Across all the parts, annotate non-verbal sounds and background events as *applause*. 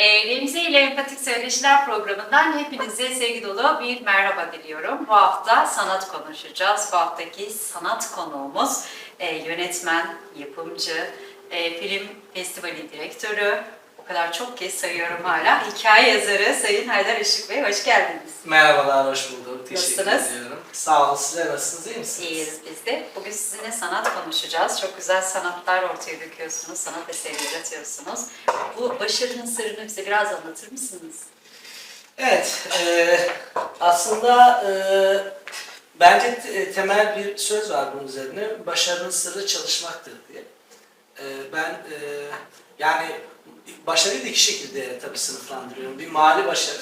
E, Remzi ile Empatik Söyleşiler programından hepinize sevgi dolu bir merhaba diliyorum. Bu hafta sanat konuşacağız. Bu haftaki sanat konuğumuz e, yönetmen, yapımcı, e, film festivali direktörü, kadar çok kez sayıyorum hala, hikaye yazarı Sayın Haydar Işık Bey. Hoş geldiniz. Merhabalar, hoş bulduk. Teşekkür Nasılsınız? ediyorum. Sağ olun, sizler nasılsınız, iyi misiniz? İyiyiz biz de. Bugün sizinle sanat konuşacağız. Çok güzel sanatlar ortaya döküyorsunuz, sanat eseri yaratıyorsunuz. Bu başarının sırrını bize biraz anlatır mısınız? Evet, e, aslında e, bence te- temel bir söz var bunun üzerine. Başarının sırrı çalışmaktır diye. E, ben e, yani başarıyı da iki şekilde tabii sınıflandırıyorum. Bir mali başarı,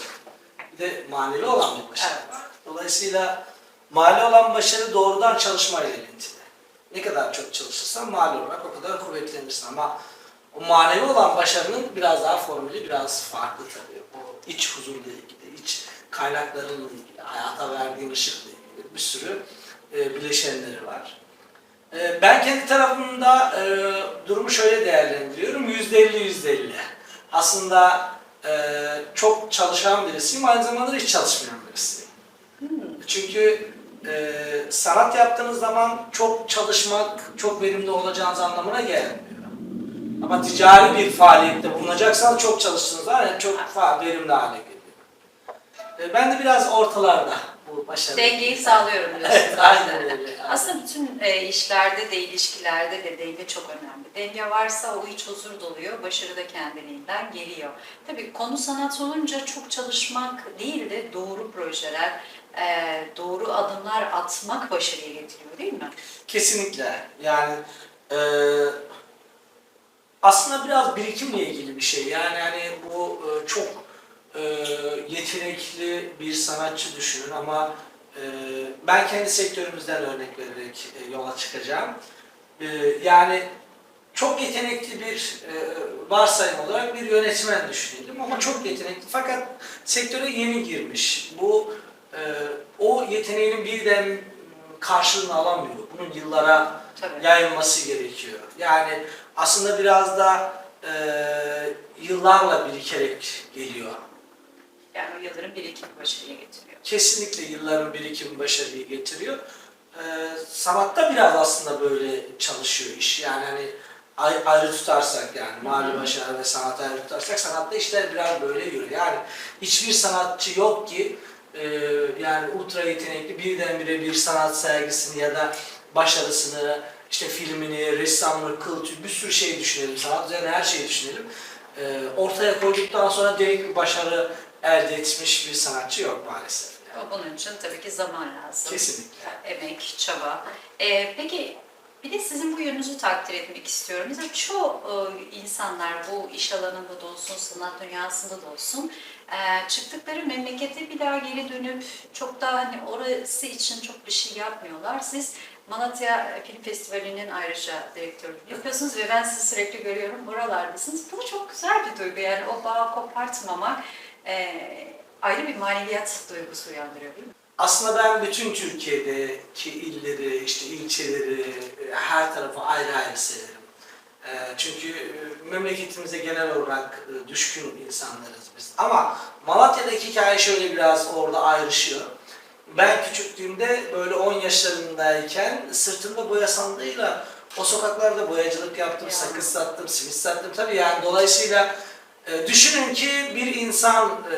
bir de maneli olan bir başarı Evet. Dolayısıyla mali olan başarı doğrudan çalışmayla ilintili. Ne kadar çok çalışırsan mali olarak o kadar kuvvetlenirsin ama o manevi olan başarının biraz daha formülü biraz farklı tabii. O iç huzurla ilgili, iç kaynaklarınla ilgili, hayata verdiğin ışıkla ilgili bir sürü e, bileşenleri var. E, ben kendi tarafımda e, durumu şöyle değerlendiriyorum. Yüzde elli yüzde elli. Aslında e, çok çalışan birisiyim, aynı zamanda da hiç çalışmayan birisiyim. Çünkü e, sanat yaptığınız zaman çok çalışmak, çok verimli olacağınız anlamına gelmiyor. Ama ticari bir faaliyette bulunacaksanız çok çalıştığınız zaman yani çok verimli hale geliyor. E, ben de biraz ortalarda bu başarı. Dengeyi sağlıyorum diyorsunuz. Evet, aynen öyle. Aslında bütün e, işlerde de, ilişkilerde de denge çok önemli. Denge varsa o iç huzur doluyor, başarı da kendiliğinden geliyor. Tabii konu sanat olunca çok çalışmak değil de doğru projeler, e, doğru adımlar atmak başarıya getiriyor değil mi? Kesinlikle. Yani e, aslında biraz birikimle ilgili bir şey. Yani hani bu e, çok e, yetenekli bir sanatçı düşünün ama e, ben kendi sektörümüzden örnek vererek e, yola çıkacağım. E, yani çok yetenekli bir e, varsayım olarak bir yönetmen düşünelim ama çok yetenekli fakat sektöre yeni girmiş. Bu e, o yeteneğinin birden karşılığını alamıyor. Bunun yıllara Tabii. yayılması gerekiyor. Yani aslında biraz da e, yıllarla birikerek geliyor. Yani o yılların birikimi başarıya getiriyor. Kesinlikle yılların birikimi başarıyı getiriyor. E, sanatta biraz aslında böyle çalışıyor iş. Yani hani ay- ayrı tutarsak yani mali başarı ve sanat ayrı tutarsak sanatta işler biraz böyle yürüyor. Yani hiçbir sanatçı yok ki e, yani ultra yetenekli birdenbire bir sanat sergisini ya da başarısını işte filmini, ressamını, kıl tüy bir sürü şey düşünelim. Sanat üzerine her şeyi düşünelim. E, ortaya koyduktan sonra direkt bir başarı elde etmiş bir sanatçı yok maalesef. Ama bunun için tabii ki zaman lazım. Kesinlikle. emek, çaba. Ee, peki bir de sizin bu yönünüzü takdir etmek istiyorum. Mesela çoğu e, insanlar bu iş alanında da olsun, sanat dünyasında da olsun e, çıktıkları memlekete bir daha geri dönüp çok daha hani orası için çok bir şey yapmıyorlar. Siz Malatya Film Festivali'nin ayrıca direktörlüğünü yapıyorsunuz ve ben sizi sürekli görüyorum buralardasınız. Bu çok güzel bir duygu yani o bağı kopartmamak e, ayrı bir maneviyat duygusu uyandırıyor değil mi? Aslında ben bütün Türkiye'deki illeri, işte ilçeleri, e, her tarafı ayrı ayrı severim. E, Çünkü e, memleketimize genel olarak düşkün insanlarız biz. Ama Malatya'daki hikaye şöyle biraz orada ayrışıyor. Ben küçüklüğümde böyle 10 yaşlarındayken sırtımda boya sandığıyla o sokaklarda boyacılık yaptım, Ya. sakız sattım, simit sattım. Tabii yani dolayısıyla e, düşünün ki bir insan e,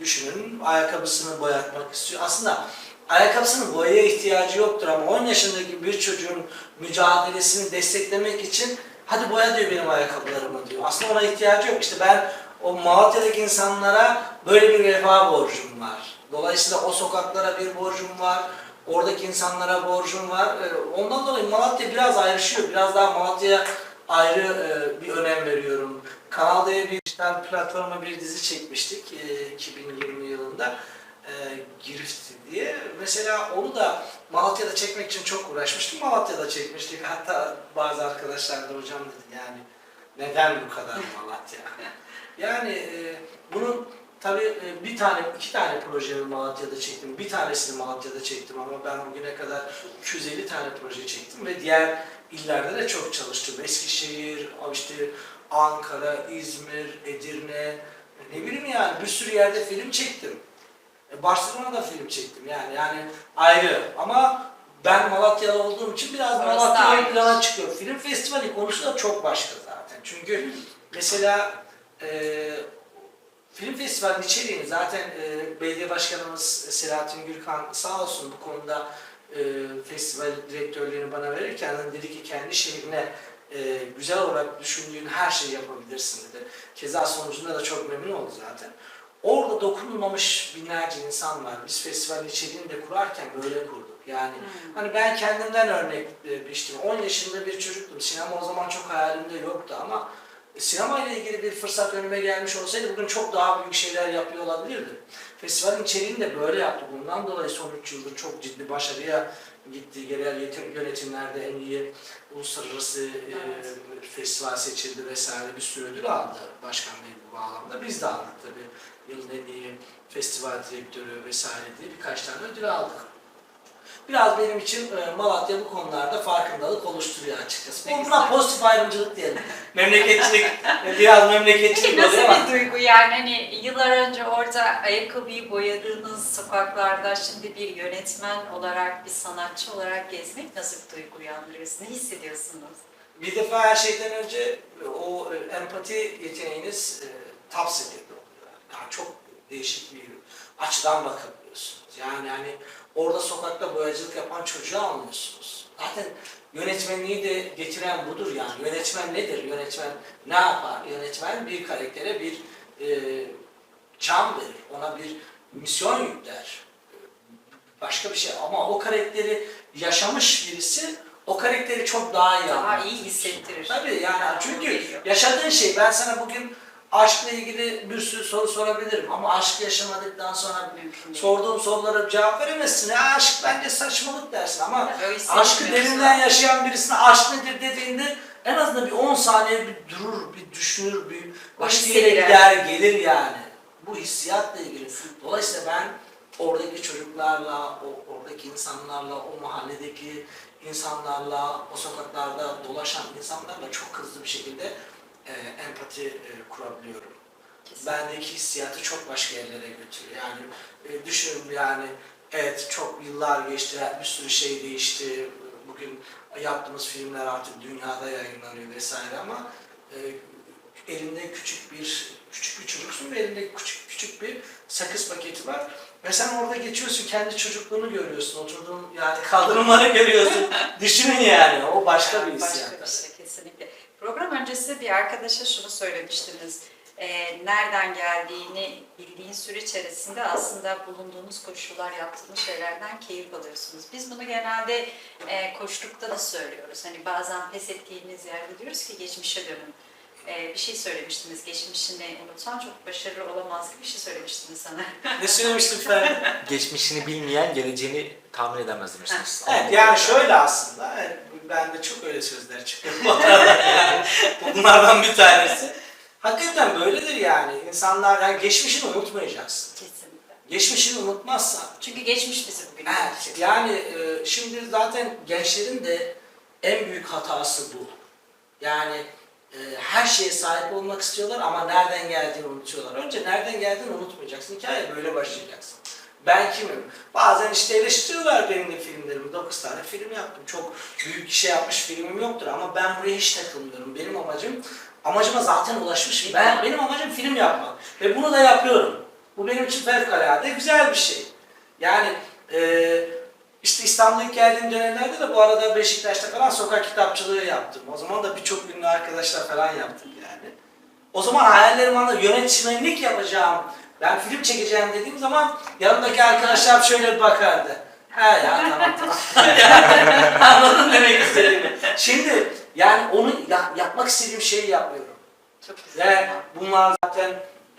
düşünün ayakkabısını boyatmak istiyor. Aslında ayakkabısının boyaya ihtiyacı yoktur ama 10 yaşındaki bir çocuğun mücadelesini desteklemek için hadi boya diyor benim ayakkabılarımı diyor. Aslında ona ihtiyacı yok. İşte ben o Malatya'daki insanlara böyle bir vefa borcum var. Dolayısıyla o sokaklara bir borcum var. Oradaki insanlara borcum var. Ee, Ondan dolayı Malatya biraz ayrışıyor. Biraz daha Malatya'ya ayrı e, bir önem veriyorum. Kanal D'ye bir dijital platforma bir dizi çekmiştik e, 2020 yılında. E, Girift diye. Mesela onu da Malatya'da çekmek için çok uğraşmıştım. Malatya'da çekmiştik. Hatta bazı arkadaşlar da hocam dedi yani neden bu kadar Malatya? *laughs* Yani e, bunun tabii e, bir tane, iki tane projemi Malatya'da çektim. Bir tanesini Malatya'da çektim ama ben bugüne kadar 250 tane proje çektim ve diğer illerde de çok çalıştım. Eskişehir, işte Ankara, İzmir, Edirne, ne bileyim yani bir sürü yerde film çektim. E, Barcelona'da film çektim yani yani ayrı ama ben Malatyalı olduğum için biraz Orası Malatya da ön plana çıkıyor. Film festivali konusu da çok başka zaten. Çünkü mesela e, film festivalinin içeriğini zaten e, belediye başkanımız Selahattin Gürkan sağ olsun bu konuda e, festival direktörlüğünü bana verirken dedi ki kendi şehrine e, güzel olarak düşündüğün her şeyi yapabilirsin dedi. Keza sonucunda da çok memnun oldu zaten. Orada dokunulmamış binlerce insan var. Biz festivalin içeriğini de kurarken böyle kurduk. Yani Hmm. Hani ben kendimden örnek e, biçtim. 10 yaşında bir çocuktum. Sinema o zaman çok hayalimde yoktu ama sinema ile ilgili bir fırsat önüme gelmiş olsaydı bugün çok daha büyük şeyler yapıyor olabilirdim. Festivalin içeriğini de böyle yaptı. Bundan dolayı son 3 yıldır çok ciddi başarıya gitti. Genel yetim- yönetimlerde en iyi uluslararası e, Evet. festival seçildi vesaire bir sürü ödül aldı Başkan Bey bu bağlamda. Biz de aldık tabii. Yılın en iyi festival direktörü vesaire diye birkaç tane ödül aldık. Biraz benim için e, Malatya bu konularda farkındalık oluşturuyor açıkçası. Ne Buna pozitif ayrımcılık diyelim. Memleketçilik, *laughs* e, biraz memleketçilik Peki oluyor nasıl ama bir duygu yani hani yıllar önce orada ayakkabıyı boyadığınız sokaklarda şimdi bir yönetmen olarak, bir sanatçı olarak gezmek nasıl bir duygu uyandırıyorsun? Ne hissediyorsunuz? bir defa her şeyden önce e, o e, empati yeteneğiniz e, top seviyede oluyor. Yani çok değişik bir açıdan bakabiliyorsunuz. Yani hani orada sokakta boyacılık yapan çocuğu anlıyorsunuz. Zaten yönetmenliği de getiren budur yani. Yönetmen nedir? Yönetmen ne yapar? Yönetmen bir karaktere bir e, can verir. Ona bir misyon yükler. Başka bir şey. Ama o karakteri yaşamış birisi o karakteri çok daha iyi Daha iyi hissettirir. Tabii yani çünkü yaşadığın şey ben sana bugün aşkla ilgili bir sürü soru sorabilirim ama aşk yaşamadıktan sonra Mümkün sorduğum sorulara cevap veremezsin. Ya aşk bence saçmalık dersin ama Öyle aşkı derinden yaşayan birisine aşk nedir dediğinde en azından bir 10 saniye bir durur, bir düşünür, bir başka yere gider, gelir yani. Bu hissiyatla ilgili. Dolayısıyla ben oradaki çocuklarla, o, oradaki insanlarla, o mahalledeki insanlarla, o sokaklarda dolaşan insanlarla çok hızlı bir şekilde e, empati e, kurabiliyorum. Kesinlikle. Bendeki hissiyatı çok başka yerlere götürüyor. Yani e, düşünün yani evet çok yıllar geçti, bir sürü şey değişti. Bugün yaptığımız filmler artık dünyada yayınlanıyor vesaire ama e, elinde küçük bir küçük bir çocuksun ve elinde küçük küçük bir sakız paketi var. Ve sen orada geçiyorsun, kendi çocukluğunu görüyorsun, oturduğun yani kaldırımları *laughs* görüyorsun. Düşünün yani, o başka bir hissiyat. Başka bir şey kesinlikle. Program öncesi bir arkadaşa şunu söylemiştiniz. Ee, nereden geldiğini bildiğin süre içerisinde aslında bulunduğunuz koşullar, yaptığınız şeylerden keyif alıyorsunuz. Biz bunu genelde e, koştukta da söylüyoruz. Hani bazen pes ettiğimiz yerde diyoruz ki geçmişe dönün. Ee, bir şey söylemiştiniz, geçmişini unutan çok başarılı olamaz gibi bir şey söylemiştiniz sana. Ne söylemiştim Ferdi? Geçmişini bilmeyen geleceğini tahmin edemez demiştiniz. Evet yani şöyle aslında, evet, ben de çok öyle sözler çıkıyor. yani *laughs* bunlardan bir tanesi. Hakikaten böyledir yani. İnsanlar yani geçmişini unutmayacaksın. Kesinlikle. Geçmişini unutmazsan. Çünkü geçmiş bizi bugün. Evet, yani e, şimdi zaten gençlerin de en büyük hatası bu. Yani e, her şeye sahip olmak istiyorlar ama nereden geldiğini unutuyorlar. Önce nereden geldiğini unutmayacaksın. Hikaye böyle başlayacaksın. Ben kimim? Bazen işte eleştiriyorlar benim de filmlerimi. 9 tane film yaptım. Çok büyük bir şey yapmış filmim yoktur ama ben buraya hiç takılmıyorum. Benim amacım, amacıma zaten ulaşmışım. Ben, benim amacım film yapmak. Ve bunu da yapıyorum. Bu benim için fevkalade güzel bir şey. Yani e, işte İstanbul'a geldiğim dönemlerde de bu arada Beşiktaş'ta falan sokak kitapçılığı yaptım. O zaman da birçok ünlü arkadaşlar falan yaptım yani. O zaman hayallerim anda yönetmenlik yapacağım, ben film çekeceğim dediğim zaman yanımdaki arkadaşlar şöyle bir bakardı. He ya *laughs* tamam tamam. *laughs* Anladın demek istediğimi. Şimdi yani onu ya- yapmak istediğim şeyi yapıyorum. Çok güzel. Ve bunlar zaten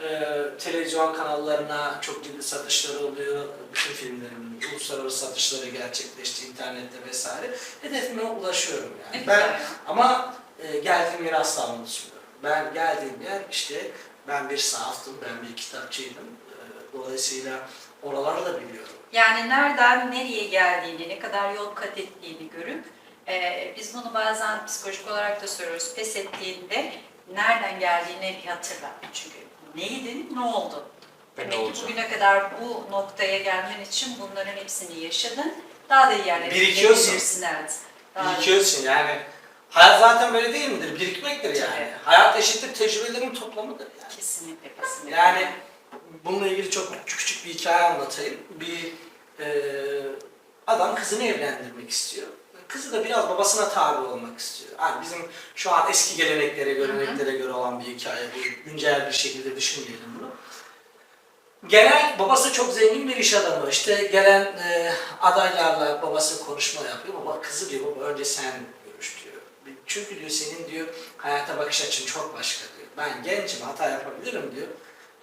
e, televizyon kanallarına çok ciddi satışları oluyor. Bütün filmlerimin uluslararası satışları gerçekleşti internette vesaire. Hedefime ulaşıyorum yani. Ben, ama e, geldiğim yeri asla unutmuyorum. Ben geldiğim yer işte ben bir sahaftım, ben bir kitapçıydım. E, dolayısıyla oraları da biliyorum. Yani nereden nereye geldiğini, ne kadar yol kat ettiğini görüp Ee, biz bunu bazen psikolojik olarak da söylüyoruz. Pes ettiğinde nereden geldiğini bir hatırla. Çünkü neydin, ne oldu? Ne Demek ki bugüne kadar bu noktaya gelmen için bunların hepsini yaşadın. Daha da iyi yerlere Birikiyorsun. gelebilirsin, evet. Daha Birikiyorsun yani. Hayat zaten böyle değil midir? Birikmektir yani. Tabii. Hayat eşittir tecrübelerin toplamıdır yani. Kesinlikle, kesinlikle. Yani bununla ilgili çok küçük, bir hikaye anlatayım. Bir e, adam kızını evlendirmek istiyor. Kızı da biraz babasına tabi olmak istiyor. Yani bizim şu an eski geleneklere, göreneklere göre olan bir hikaye bu. Güncel bir şekilde düşünmeyelim bunu. Gelen babası çok zengin bir iş adamı. İşte gelen e, adaylarla babası konuşma yapıyor. Baba kızı diyor baba önce sen görüş diyor. Çünkü diyor senin diyor hayata bakış açın çok başka diyor. Ben gencim hata yapabilirim diyor.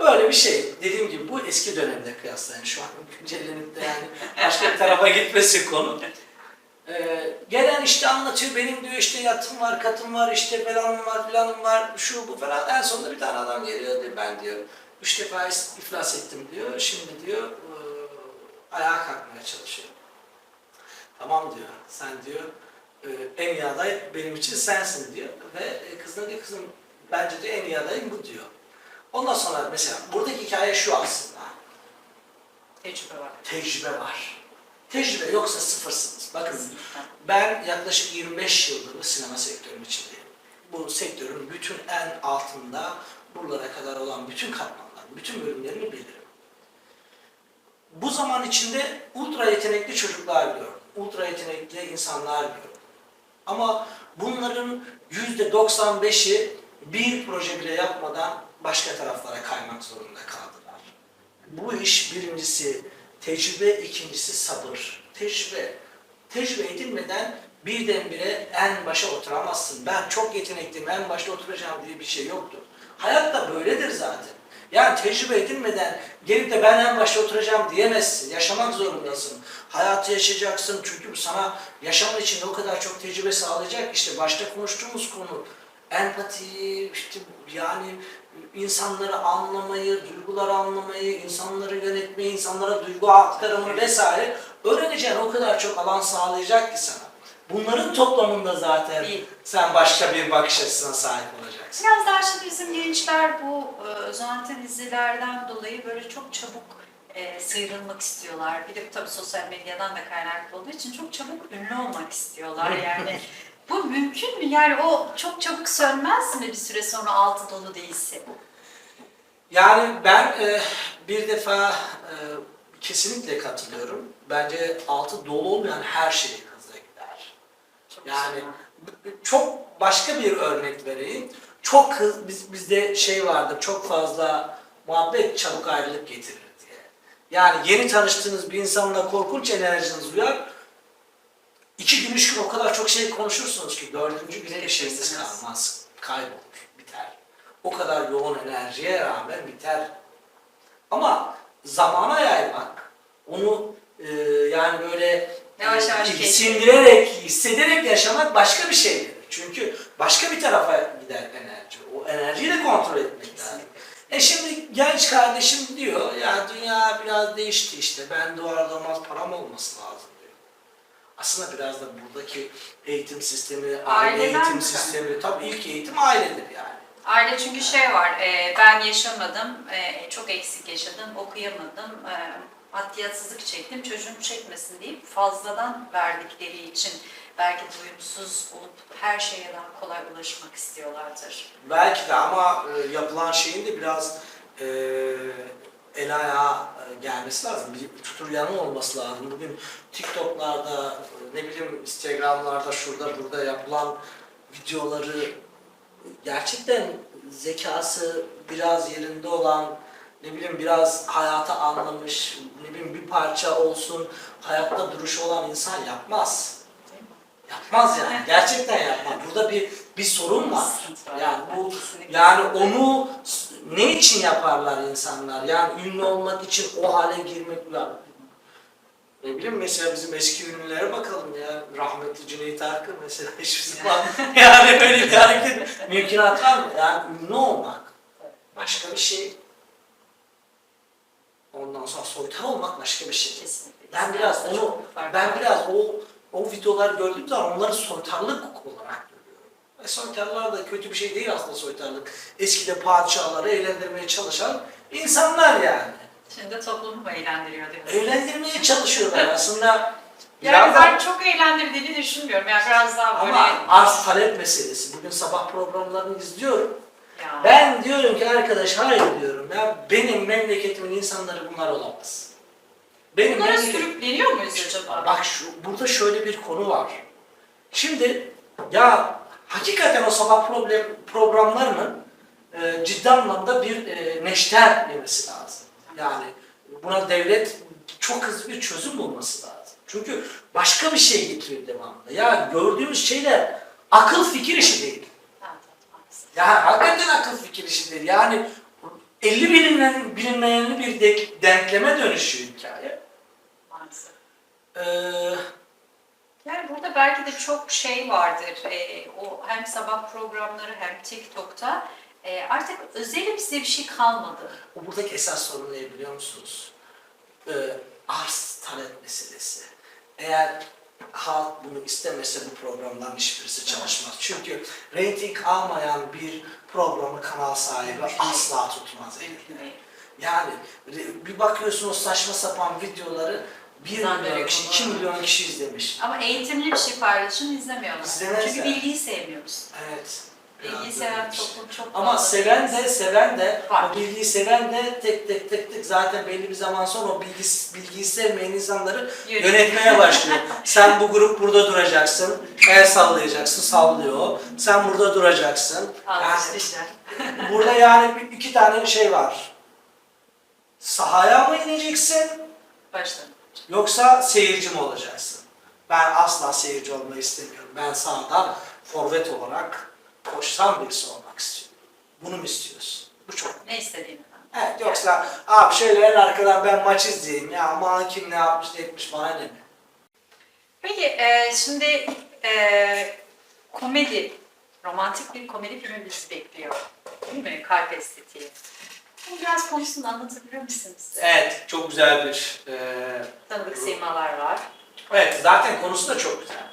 Böyle bir şey. Dediğim gibi bu eski dönemde kıyaslayın. Şu an *laughs* güncellenip de yani başka bir tarafa gitmesi konu. Ee, gelen işte anlatıyor benim diyor işte yatım var, katım var, işte falanım var, filanım var, şu bu falan. En sonunda bir tane adam geliyor diyor ben diyor üç defa iflas ettim diyor. Şimdi diyor e, ayağa kalkmaya çalışıyor. Tamam diyor sen diyor e, en iyi aday benim için sensin diyor. Ve e, kızına diyor kızım bence diyor en iyi adayım bu diyor. Ondan sonra mesela buradaki hikaye şu aslında. Tecrübe var. Tecrübe var. Tecrübe yoksa sıfırsınız. Bakın ben yaklaşık 25 yıldır bu sinema sektörünün içindeyim. Bu sektörün bütün en altında buralara kadar olan bütün katmanlar, bütün bölümlerini bilirim. Bu zaman içinde ultra yetenekli çocuklar gördüm. Ultra yetenekli insanlar gördüm. Ama bunların %95'i bir proje bile yapmadan başka taraflara kaymak zorunda kaldılar. Bu iş birincisi tecrübe, ikincisi sabır. Tecrübe. Tecrübe edinmeden birdenbire en başa oturamazsın. Ben çok yetenekliyim, en başta oturacağım diye bir şey yoktur. Hayat da böyledir zaten. Yani tecrübe edinmeden gelip de ben en başta oturacağım diyemezsin. Yaşamak zorundasın. Hayatı yaşayacaksın çünkü bu sana yaşamın içinde o kadar çok tecrübe sağlayacak. İşte başta konuştuğumuz konu empati, işte yani insanları anlamayı, duyguları anlamayı, insanları yönetmeyi, insanlara duygu aktarımını vesaire öğreneceğin o kadar çok alan sağlayacak ki sana. Bunların toplamında zaten Bir- sen başka bir bakış açısına sahip olacaksın. Biraz daha şimdi bizim gençler bu e, özenti dizilerden dolayı böyle çok çabuk e, sıyrılmak istiyorlar. Bir de tabii sosyal medyadan da kaynaklı olduğu için çok çabuk ünlü olmak istiyorlar. Yani bu mümkün mü? Yani o çok çabuk sönmez mi bir süre sonra altı dolu değilse? Yani ben e, bir defa e, kesinlikle katılıyorum. Bence altı dolu olmayan her şey hızla gider. Çok Yani çok başka bir örnek vereyim. Çok hız, biz, bizde şey vardır, çok fazla muhabbet çabuk ayrılık getirir diye. Yani yeni tanıştığınız bir insanla korkunç enerjiniz uyar. İki gün, üç gün o kadar çok şey konuşursunuz ki dördüncü güne Bitirsiniz. kalmaz. Kaybolur, biter. O kadar yoğun enerjiye rağmen biter. Ama zamana yaymak, onu e, yani böyle Yavaş yavaş e, sindirerek, hissederek yaşamak başka bir şeydir. Çünkü başka bir tarafa gider enerji. O enerjiyi de kontrol etmek lazım. E şimdi genç kardeşim diyor ya dünya biraz değişti işte ben doğar doğmaz param olması lazım diyor. Aslında biraz da buradaki eğitim sistemi, aile Aileden eğitim mi? sistemi, tabii ilk eğitim ailedir yani. Aile çünkü şey var, e, ben yaşamadım, e, çok eksik yaşadım, okuyamadım, e, maddiyatsızlık çektim, çocuğum çekmesin deyip fazladan verdikleri için belki duyumsuz olup her şeye daha kolay ulaşmak istiyorlardır. Belki de ama e, yapılan şeyin de biraz e, el ayağa e, gelmesi lazım. Bir tutur yanı olması lazım. Bugün TikTok'larda, e, ne bileyim Instagram'larda, şurada burada yapılan videoları gerçekten zekası biraz yerinde olan, ne bileyim biraz hayata anlamış, ne bileyim bir parça olsun hayatta duruşu olan insan yapmaz. Yapmaz yani. Gerçekten yapmaz. Burada bir bir sorun var. Yani bu yani onu ne için yaparlar insanlar? Yani ünlü olmak için o hale girmek yani ne bileyim mesela bizim eski ünlülere bakalım ya. Rahmetli Cüneyt Arkın mesela *laughs* hiçbir zaman *laughs* yani böyle bir hareket mümkünat var mı? Yani ünlü olmak başka bir şey. Ondan sonra soytar olmak başka bir şey. Kesinlikle. Ben biraz onu, ben biraz o o videoları gördüğüm zaman onları soytarlık olarak görüyorum. Ve soytarlar da kötü bir şey değil aslında soytarlık. Eskide padişahları eğlendirmeye çalışan insanlar yani. Şimdi toplumu mu eğlendiriyor diyorsunuz? Eğlendirmeye çalışıyorlar *laughs* aslında. Yani Biraz da- ben çok eğlendirdiğini düşünmüyorum. Yani biraz daha böyle... ama arz talep meselesi. Bugün sabah programlarını izliyorum. Ya. Ben diyorum ki arkadaş hayır diyorum ya benim memleketimin insanları bunlar olamaz. Benim Bunlara memleket- sürükleniyor muyuz acaba? Bak şu, burada şöyle bir konu var. Şimdi ya hakikaten o sabah problem programlarının e, ciddi anlamda bir e, neşter yemesi lazım. Yani buna devlet çok hızlı bir çözüm bulması lazım. Çünkü başka bir şey getiriyor devamında. Ya gördüğümüz şeyler akıl fikir işi değil. Ya hakikaten akıl fikir işi değil. Yani 50 bilinmeyen, bilinmeyenli bir de- denkleme dönüşüyor hikaye. Ee, Yani burada belki de çok şey vardır. Ee, o hem sabah programları hem TikTok'ta e, artık özelimsiz bir şey kalmadı. O buradaki esas sorun ne biliyor musunuz? Ee, arz talep meselesi. Eğer halk bunu istemese bu programdan hiçbirisi çalışmaz. Çünkü reyting almayan bir programı kanal sahibi asla tutmaz elinde. Yani bir bakıyorsunuz saçma sapan videoları 1 Ben milyon kişi, 2 kullanıyorum. milyon kişi izlemiş. Ama eğitimli bir şey paylaşın izlemiyorlar. İzlemezler. Çünkü bilgiyi sevmiyoruz. Evet. Bilgiyi seven bir şey. toplum çok Ama seven de seven de Var. o bilgiyi seven de tek tek tek tek zaten belli bir zaman sonra o bilgi, bilgiyi sevmeyen insanları Yönet- yönetmeye başlıyor. *laughs* Sen bu grup burada duracaksın, el sallayacaksın, sallıyor. Sen burada duracaksın. Alkışlayacak. *laughs* burada yani bir- iki tane şey var. Sahaya mı ineceksin Baştan. Yoksa seyirci mi olacaksın? Ben asla seyirci olmayı istemiyorum. Ben sahada forvet olarak koşsam birisi olmak istiyorum. Bunu mu istiyorsun? Bu çok Ne istediğini. Evet yoksa abi şöyle en arkadan ben maç izleyeyim ya aman kim ne yapmış ne etmiş bana ne mi? Peki e, şimdi e, komedi, romantik bir komedi filmi bizi bekliyor. Değil mi? Kalp estetiği. Bunu biraz konusunu anlatabilir misiniz? Evet çok güzel bir e, Tanıdık simalar var. evet zaten konusu da çok güzel.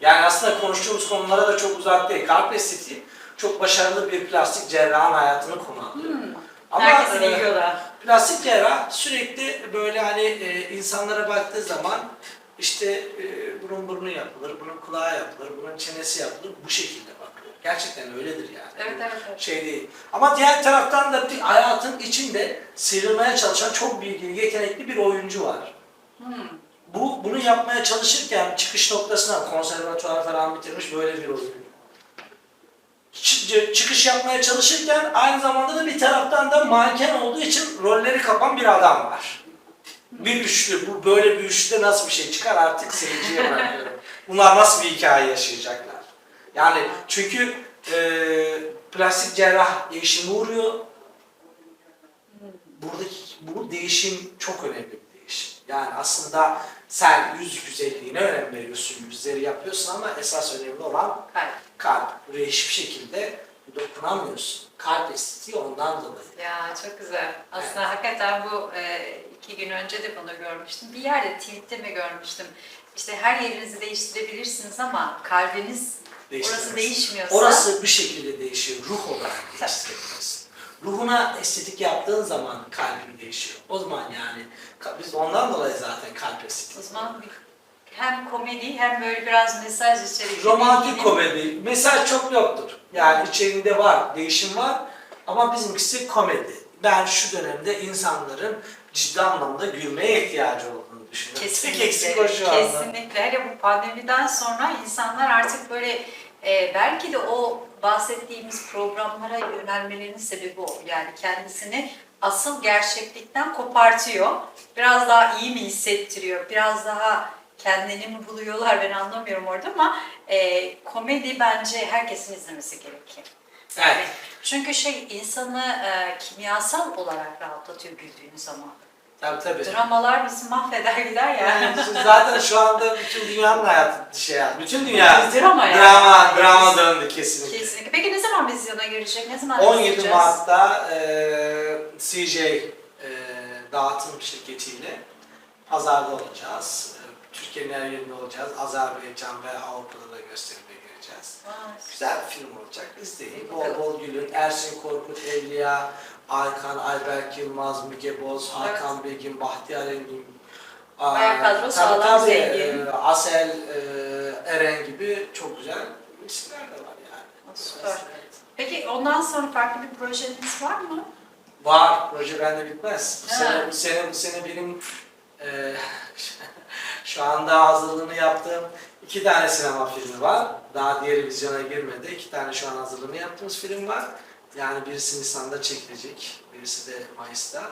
Yani aslında konuştuğumuz konulara da çok uzak değil. Kalp estetiği çok başarılı bir plastik cerrahın hayatını konu alıyor. Hmm. Ama, Herkesin e, ilgi odağı. Plastik cerrah sürekli böyle hani e, insanlara baktığı zaman işte e, bunun burnu yapılır, bunun kulağı yapılır, bunun çenesi yapılır bu şekilde bakıyor. Gerçekten öyledir yani. Evet, evet, evet. Şey değil. Ama diğer taraftan da bir hayatın içinde sıyrılmaya çalışan çok bilgili, yetenekli bir oyuncu var. Hmm. Bu bunu yapmaya çalışırken çıkış noktasına konservatuvar falan bitirmiş böyle bir oyuncu. Çı- Çıkış yapmaya çalışırken aynı zamanda da bir taraftan da manken olduğu için rolleri kapan bir adam var. Bir üçlü, bu böyle bir üçlüde nasıl bir şey çıkar artık seyirciye bırakıyorum. *laughs* Bunlar nasıl bir hikaye yaşayacaklar? Yani çünkü e, plastik cerrah değişime uğruyor. Buradaki bu değişim çok önemli bir değişim. Yani aslında sen yüz güzelliğine önem veriyorsun, yüzleri yapıyorsun ama esas önemli olan Kalp. kalp. Buraya hiçbir şekilde dokunamıyorsun. Kalp estetiği ondan dolayı. Ya çok güzel. Aslında hakikaten bu e, iki gün önce de bunu görmüştüm. Bir yerde tweette mi görmüştüm? İşte her yerinizi değiştirebilirsiniz ama kalbiniz orası değişmiyorsa Orası bir şekilde değişiyor. Ruh olarak değiştirebilirsin. Ruhuna estetik yaptığın zaman kalbin değişiyor. O zaman yani biz ondan dolayı zaten kalp o estetiği. zaman hem komedi hem böyle biraz mesaj içerikli. Romantik komedi. Mesaj çok yoktur. Yani içerisinde var, değişim var ama bizimkisi komedi. Ben şu dönemde insanların ciddi anlamda gülmeye ihtiyacı olduğunu düşünüyorum. Tek eksik o Kesinlikle, şu anda. kesinlikle. Hele bu pandemiden sonra insanlar artık böyle e, belki de o bahsettiğimiz programlara yönelmelerinin sebebi o. Yani kendisini asıl gerçeklikten kopartıyor. Biraz daha iyi mi hissettiriyor? Biraz daha kendini mi buluyorlar ben anlamıyorum orada ama e, komedi bence herkesin izlemesi gerekiyor. Evet. Çünkü şey insanı e, kimyasal olarak rahatlatıyor güldüğün zaman. Tabii tabii. Dramalar bizi mahveder gider ya. Yani zaten şu anda bütün dünyanın hayatı şey yani. Bütün dünya Drama yani. drama, drama döndü kesinlikle. Kesinlikle. Peki ne zaman vizyona girecek? Ne zaman 17 izleyeceğiz? Mart'ta e, CJ e, dağıtım şirketiyle pazarda olacağız. E, Türkiye'nin her yerinde olacağız. Azerbaycan ve Avrupa'da da gösterimde gireceğiz. Aa, Güzel bir film olacak. İzleyin. Bol bol gülün. Ersin Korkut, Evliya, Aykan, Ayberk Yılmaz, Müge Boz, Hakan Begin, Bahtiyar Engin. Bayağı kadro tabii sağlam, tabii, zengin. e, Asel, e, Eren gibi çok güzel isimler de var yani. Süper. Peki ondan sonra farklı bir projeniz var mı? Var. Proje bende bitmez. Bu sene, bu sene, bu sene benim e, *laughs* şu anda hazırlığını yaptığım iki tane sinema filmi var. Daha diğeri vizyona girmedi. İki tane şu an hazırlığını yaptığımız film var. Yani birisi Nisan'da çekilecek, birisi de Mayıs'ta.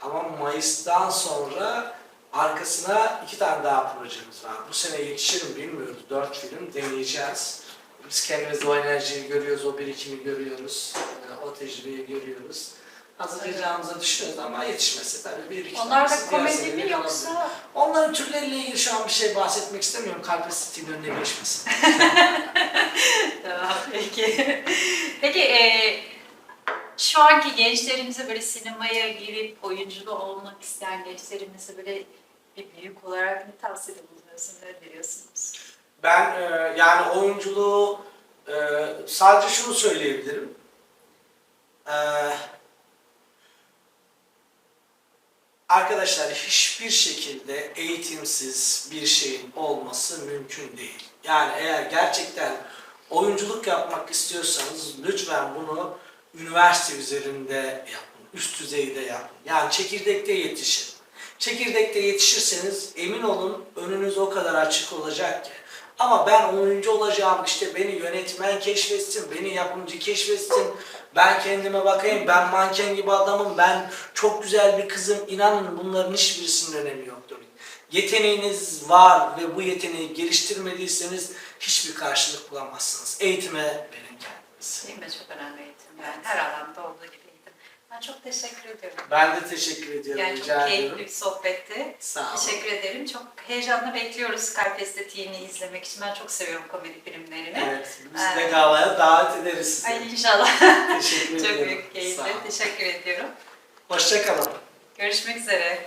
Ama Mayıs'tan sonra arkasına iki tane daha projemiz var. Bu sene yetişir mi bilmiyoruz. Dört film deneyeceğiz. Biz kendimiz o enerjiyi görüyoruz, o birikimi görüyoruz, e, o tecrübeyi görüyoruz. Hazırlayacağımızı düşünüyoruz ama yetişmesi tabii bir iki Onlar da komedi mi yoksa? Onların türleriyle ilgili şu an bir şey bahsetmek istemiyorum. Kalpesitinin önüne geçmesin. *laughs* Tamam, peki. Peki e, şu anki gençlerimize böyle sinemaya girip oyunculuğu olmak isteyen gençlerimize böyle bir büyük olarak ne tavsiyede bulunuyorsunuz, ne veriyorsunuz? Ben e, yani oyunculuğu e, sadece şunu söyleyebilirim. E, arkadaşlar hiçbir şekilde eğitimsiz bir şeyin olması mümkün değil. Yani eğer gerçekten oyunculuk yapmak istiyorsanız lütfen bunu üniversite üzerinde yapın, üst düzeyde yapın. Yani çekirdekte yetişin. Çekirdekte yetişirseniz emin olun önünüz o kadar açık olacak ki. Ama ben oyuncu olacağım, işte beni yönetmen keşfetsin, beni yapımcı keşfetsin, ben kendime bakayım, ben manken gibi adamım, ben çok güzel bir kızım. İnanın bunların hiçbirisinin önemi yoktur. Yeteneğiniz var ve bu yeteneği geliştirmediyseniz hiçbir karşılık bulamazsınız. Eğitime verin kendinizi. Değil? Çok önemli. Yani her alanda olduğu gibi eğitim. Ben çok teşekkür ediyorum. Ben de teşekkür ediyorum, Yani çok rica keyifli ediyorum. bir sohbetti. Sağ olun. Teşekkür ederim. Çok heyecanla bekliyoruz Kalp Estetiğini izlemek için. Ben çok seviyorum komedi filmlerini. Evet, biz de Ee, galaya davet ederiz sizi. Ay inşallah. Teşekkür *laughs* çok ediyorum. büyük Sağ keyifle. olun. Teşekkür ediyorum. Hoşçakalın. Görüşmek üzere.